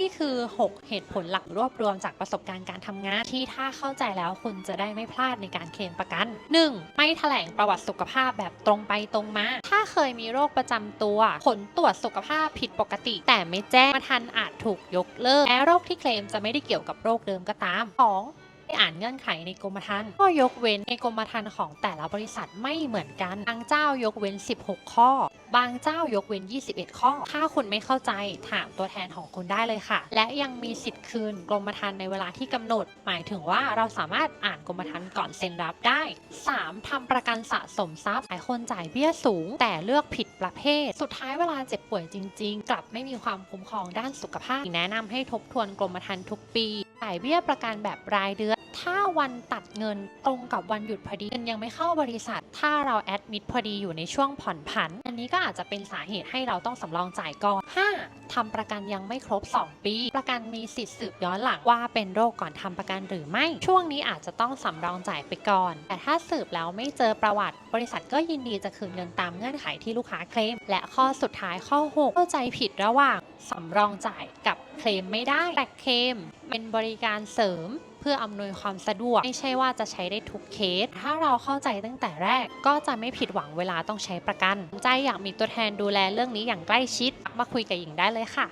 นี่คือ 6 เหตุผลหลักรวบรวมจากประสบการณ์การทำงานที่ถ้าเข้าใจแล้วคุณจะได้ไม่พลาดในการเคลมประกัน 1. ไม่แถลงประวัติสุขภาพแบบตรงไปตรงมา ถ้าเคยมีโรคประจำตัว ผลตรวจสุขภาพผิดปกติ แต่ไม่แจ้งกรมธรรม์อาจถูกยกเลิกแม้โรคที่เคลมจะไม่ได้เกี่ยวกับโรคเดิมก็ตาม 2. ไม่อ่านเงื่อนไขในกรมธรรม์ข้อยกเว้นในกรมธรรม์ของแต่ละบริษัทไม่เหมือนกันบางเจ้ายกเว้น 16 ข้อ บางเจ้ายกเว้น 21 ข้อ ถ้าคุณไม่เข้าใจถามตัวแทนของคุณได้เลยค่ะ และยังมีสิทธิ์คืนกรมธรรม์ในเวลาที่กำหนด หมายถึงว่าเราสามารถอ่านกรมธรรม์ก่อนเซ็นรับได้ 3. ทำประกันสะสมทรัพย์หลายคนจ่ายเบี้ยสูง แต่เลือกผิดประเภท สุดท้ายเวลาเจ็บป่วยจริง ๆ กลับไม่มีความคุ้มครองด้านสุขภาพแนะนำให้ทบทวนกรมธรรม์ทุกปี จ่ายเบี้ยประกันแบบรายเดือน ถ้าวันตัดเงินตรงกับวันหยุดพอดีเงินยังไม่เข้าบริษัท ถ้าเราแอดมิดพอดีอยู่ในช่วงผ่อนผัน อันนี้ก็อาจจะเป็นสาเหตุให้เราต้องสำรองจ่ายก่อน 5. ทำประกันยังไม่ครบ 2 ปี ประกันมีสิทธิ์สืบย้อนหลังว่าเป็นโรคก่อนทำประกันหรือไม่ ช่วงนี้อาจจะต้องสำรองจ่ายไปก่อน แต่ถ้าสืบแล้วไม่เจอประวัติ บริษัทก็ยินดีจะคืนเงินตามเงื่อนไขที่ลูกค้าเคลม และข้อสุดท้ายข้อ 6 เข้าใจผิดระหว่างสำรองจ่ายกับ เคลมไม่ได้ แต่เคลมเป็นบริการเสริมเพื่ออำนวยความสะดวก ไม่ใช่ว่าจะใช้ได้ทุกเคส ถ้าเราเข้าใจตั้งแต่แรก ก็จะไม่ผิดหวังเวลาต้องใช้ประกัน ใจอยากมีตัวแทนดูแลเรื่องนี้อย่างใกล้ชิด มาคุยกับหญิงได้เลยค่ะ